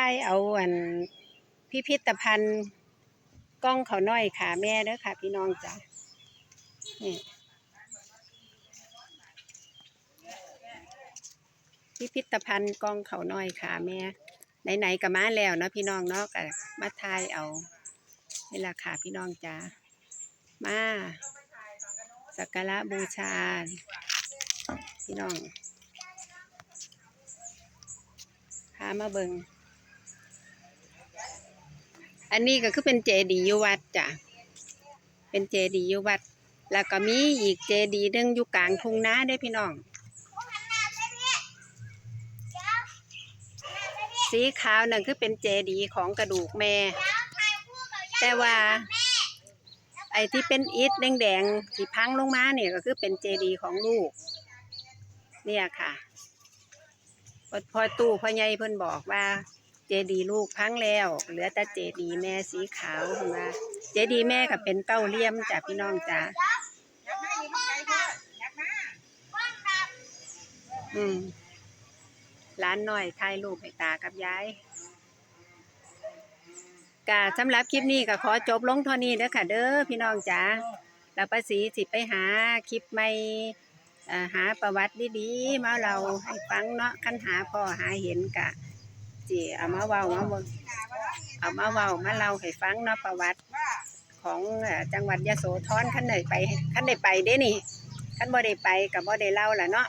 ถ่ายเอาอันพิพิธภัณฑ์กล้องเขาน้อยขาแม่เด้อค่ะ พี่น้องจ้ะนี่พิพิธภัณฑ์กล้องเขาน้อยขาแม่ไหนๆก็มาแล้วเนาะพี่น้องเนาะก็มาถ่ายเอานี่ล่ะค่ะพี่น้องจ้ะมาสักการะบูชา พี่น้องพามาเบิง อันนี้ก็คือเป็นเจดีย์อยู่วัดจ้ะ เป็นเจดีย์อยู่วัด แล้วก็มีอีกเจดีย์หนึงอยู่กลางทุ่งนาเด้พี่น้อง สีขาวนั่นคือเป็นเจดีย์ของกระดูกแม่ แต่ว่า ไอ้ที่เป็นอิฐแดงๆที่พังลงมาเนี่ยก็คือเป็นเจดีย์ของลูก เนี่ยค่ะพอพอตู้พ่อใหญ่เพิ่นบอกว่า เจดีลูกพังแล้ว เหลือแต่เจดีแม่สีขาวเพิ่นว่าเจดีแม่ก็เป็นเก้าเลี่ยมจ้ะพี่น้องจ้ะอืมร้านหน่อยถ่ายรูปให้ตากับยายกะสำหรับคลิปนี้ก็ขอจบลงเท่านี้เด้อค่ะ เด้อพี่น้องจ้าแล้วป้าสีสิไปหาคลิปใหม่หาประวัติดีๆมาเราให้ฟังเนาะคันหาพ่อหาเห็นกะ จีเอามาเว้ามาเบิ่งเอามาเว้ามาเล่าให้ฟังเนาะประวัติของจังหวัดยโสธรขั้นไหนไปขั้นได้ไปเด้นี่ขั้นบ่ได้ไปกับบ่ได้เล่าล่ะเนาะ